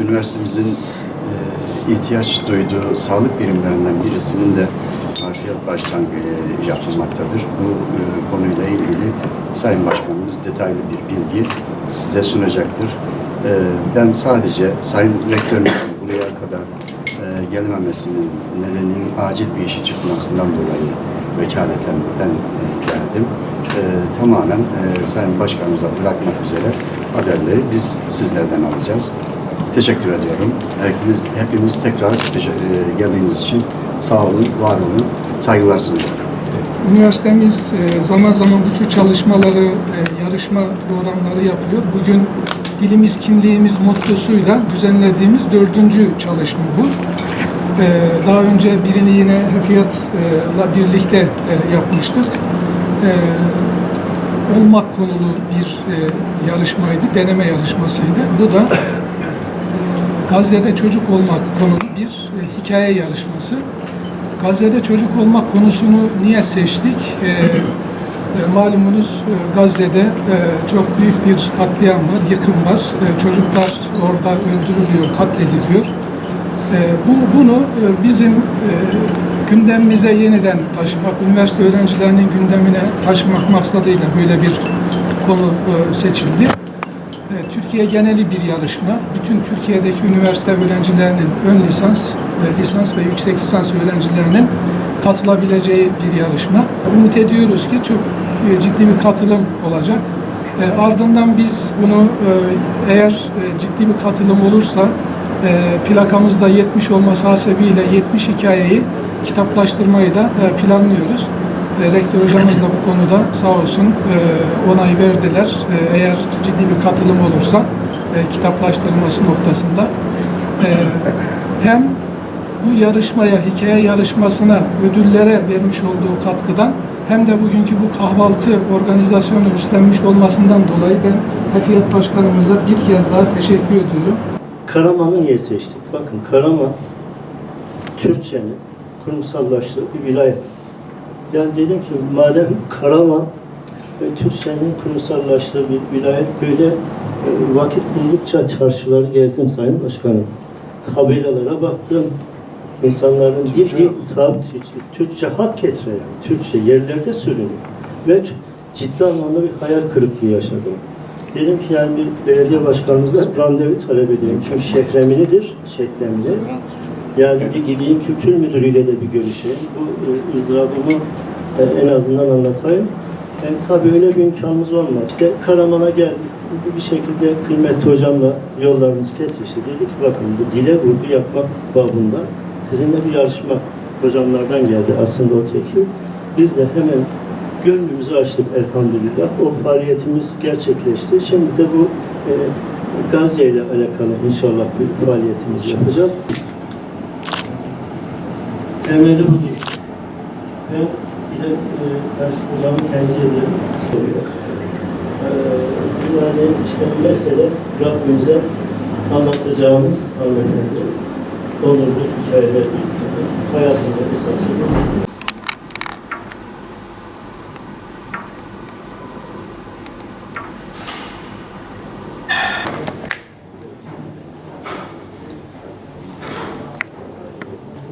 üniversitemizin e, ihtiyaç duyduğu sağlık birimlerinden birisinin de harfiyat başlangıcı yapılmaktadır. Bu e, konuyla ilgili Sayın Başkanımız detaylı bir bilgi size sunacaktır. E, ben sadece Sayın Rektörümüzün buraya kadar e, gelmemesinin nedeninin acil bir işi çıkmasından dolayı vekaleten ben e, geldim. E, tamamen e, Sayın Başkanımıza bırakmak üzere haberleri biz sizlerden alacağız. Teşekkür ediyorum. Hepiniz, hepiniz tekrar e, geldiğiniz için sağ olun, var olun, saygılar sunuyorum. Üniversitemiz e, zaman zaman bu tür çalışmaları, e, yarışma programları yapıyor. Bugün dilimiz kimliğimiz mottosuyla düzenlediğimiz dördüncü çalışma bu. Daha önce birini yine Hefiyat'la birlikte yapmıştık. Olmak konulu bir yarışmaydı, deneme yarışmasıydı. Bu da Gazze'de çocuk olmak konulu bir e, hikaye yarışması. Gazze'de çocuk olmak konusunu niye seçtik? Ee, e, malumunuz e, Gazze'de e, çok büyük bir katliam var, yıkım var. E, çocuklar orada öldürülüyor, katlediliyor. E, bu, bunu e, bizim e, gündemimize yeniden taşımak, üniversite öğrencilerinin gündemine taşımak maksadıyla böyle bir konu e, seçildi. E, Türkiye geneli bir yarışma. Bütün Türkiye'deki üniversite öğrencilerinin ön lisans, lisans ve yüksek lisans öğrencilerinin katılabileceği bir yarışma. Umut ediyoruz ki çok e, ciddi bir katılım olacak. E, Ardından biz bunu e, eğer e, ciddi bir katılım olursa e, plakamızda 70 olması hasebiyle 70 hikayeyi kitaplaştırmayı da e, planlıyoruz. Rektör hocamız da bu konuda sağ olsun e, onay verdiler. E, Eğer ciddi bir katılım olursa e, kitaplaştırılması noktasında e, hem bu yarışmaya, hikaye yarışmasına ödüllere vermiş olduğu katkıdan hem de bugünkü bu kahvaltı organizasyonu üstlenmiş olmasından dolayı ben Hafiyat Başkanımıza bir kez daha teşekkür ediyorum. Karaman'ı niye seçtik? Bakın Karaman Türkçenin kurumsallaştığı bir vilayet. Yani dedim ki madem Karaman ve Türkçenin kurumsallaştığı bir vilayet böyle e, vakit buldukça çarşıları gezdim Sayın Başkanım. Tabelalara baktım. İnsanların dil dil tabi Türkçe hak getire yani. Türkçe yerlerde sürünüyor. Ve ciddi anlamda bir hayal kırıklığı yaşadım. Dedim ki yani bir belediye başkanımızla randevu talep edeyim. Çünkü şehreminidir, şeklemli. Yani bir gideyim kültür müdürüyle de bir görüşeyim. Bu e, ızdırabımı e, en azından anlatayım. E, tabii öyle bir imkanımız olmadı. İşte Karaman'a geldik. Bir şekilde kıymetli hocamla yollarımız kesişti. Dedi ki bakın bu dile vurgu yapmak babında sizinle bir yarışma hocamlardan geldi aslında o teklif. Biz de hemen gönlümüzü açtık elhamdülillah. O faaliyetimiz gerçekleşti. Şimdi de bu e, Gazze ile alakalı inşallah bir faaliyetimizi yapacağız. Temeli bu değil. Ben bir de e, ben hocamı tenzih ederim. Ee, yani işte mesele Rabbimize anlatacağımız anlatacağımız onurlu hikayeler hayatımızda esası bu.